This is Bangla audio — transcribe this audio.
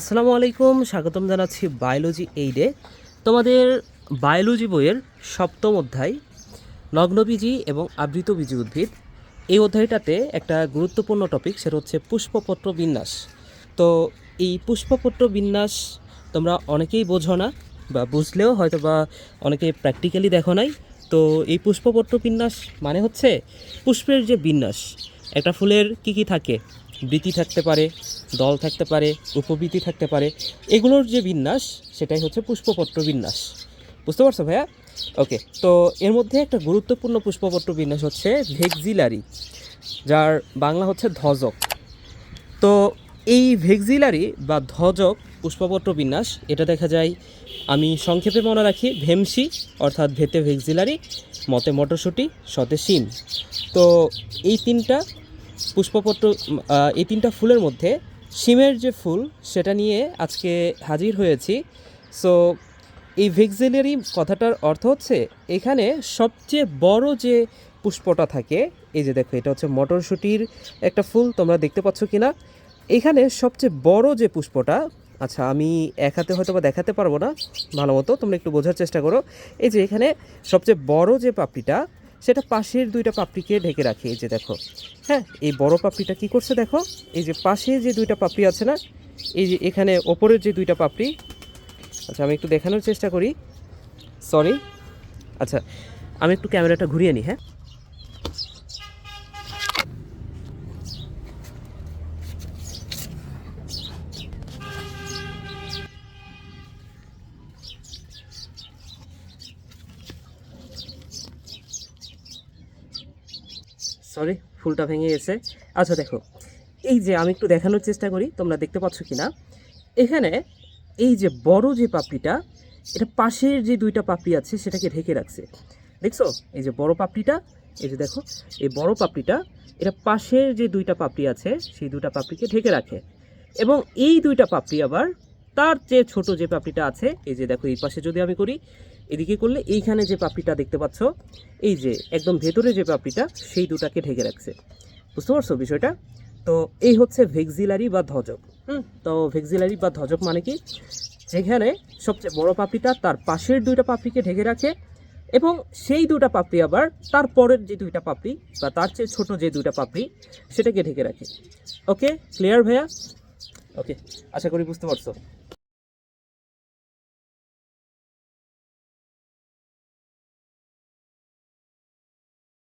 আসসালামু আলাইকুম, স্বাগতম জানাচ্ছি বায়োলজি এইডে। তোমাদের বায়োলজি বইয়ের সপ্তম অধ্যায় নগ্নবীজি এবং আবৃতবীজি উদ্ভিদ। এই অধ্যায়টাতে একটা গুরুত্বপূর্ণ টপিক সেটা হচ্ছে পুষ্পপত্র বিন্যাস। তো এই পুষ্পপত্র বিন্যাস তোমরা অনেকেই বোঝো না, বা বুঝলেও হয়তো বা অনেকে প্র্যাকটিক্যালি দেখো নাই। তো এই পুষ্পপত্র বিন্যাস মানে হচ্ছে পুষ্পের যে বিন্যাস, একটা ফুলের কি কি থাকে? বৃতি থাকতে পারে, দল থাকতে পারে উপবৃতি থাকতে পারে, এগুলোর যে বিন্যাস, সেটাই হচ্ছে পুষ্পপত্র বিন্যাস। বুঝতে পারছ ভাইয়া? ওকে তো এর মধ্যে একটা গুরুত্বপূর্ণ পুষ্পপত্র বিন্যাস হচ্ছে ভেক্সিলারি, যার বাংলা হচ্ছে ধ্বজক তো এই ভেক্সিলারি বা ধ্বজক পুষ্পপত্র বিন্যাস, এটা দেখা যায়, আমি সংক্ষেপে মনে রাখি, ভেমসি, অর্থাৎ ভেতে ভেক্সিলারি, মতে মটরশুঁটি সতে শিম। তো এই তিনটা পুষ্পপত্র এই তিনটা ফুলের মধ্যে শিমের যে ফুল, সেটা নিয়ে আজকে হাজির হয়েছি। সো এই ভেক্সিলারি কথাটার অর্থ হচ্ছে, এখানে সবচেয়ে বড় যে পুষ্পটা থাকে, এই যে দেখো, এটা হচ্ছে মটরশুঁটির একটা ফুল, তোমরা দেখতে পাচ্ছ কি না এখানে সবচেয়ে বড় যে পুষ্পটা আচ্ছা আমি এক হাতে হয়তো বা দেখাতে পারব না, ভালো মতো, তোমরা একটু বোঝার চেষ্টা করো। এই যে এখানে সবচেয়ে বড় যে পাপড়িটা সেটা পাশের দুইটা পাপড়িকে ঢেকে রাখি, এই যে দেখো। হ্যাঁ এই বড় পাপড়িটা কি করছে দেখো? এই যে পাশে যে দুইটা পাপড়ি আছে না, এই যে এখানে ওপরের যে দুইটা পাপড়ি আচ্ছা আমি একটু দেখানোর চেষ্টা করি। সরি আচ্ছা আমি একটু ক্যামেরাটা ঘুরিয়ে নিই হ্যাঁ? সরি ফুলটা ভেঙে গেছে। আচ্ছা দেখো, এই যে আমি একটু দেখানোর চেষ্টা করি, তোমরা দেখতে পাচ্ছ কি না এখানে এই যে বড় যে পাপড়িটা, এটা পাশের যে দুইটা পাপড়ি আছে, সেটাকে ঢেকে রাখছে। দেখছ? এই যে বড় পাপড়িটা, এই যে দেখো, এই বড় পাপড়িটা, এটা পাশের যে দুইটা পাপড়ি আছে, সেই দুইটা পাপড়িকে ঢেকে রাখে। এবং এই দুইটা পাপড়ি আবার, তার যে ছোট যে পাপড়িটা আছে, এই যে দেখো, এই পাশে যদি আমি করি এদিকে করলে এইখানে যে পাপড়িটা দেখতে পাচ্ছ, এই যে একদম ভেতরে যে পাপড়িটা, সেই দুটাকে ঢেকে রাখছে। বুঝতে পারছ বিষয়টা? তো এই হচ্ছে ভেক্সিলারি বা ধ্বজক হুম? তো ভেক্সিলারি বা ধ্বজক মানে কি? যেখানে সবচেয়ে বড় পাপড়িটা তার পাশের দুইটা পাপড়িকে ঢেকে রাখে এবং সেই দুটা পাপড়ি আবার তার পরের যে দুইটা পাপড়ি বা তার চেয়ে ছোট যে দুইটা পাপড়ি, সেটাকে ঢেকে রাখে। ওকে? ক্লিয়ার ভাইয়া? ওকে, আশা করি বুঝতে পারছ।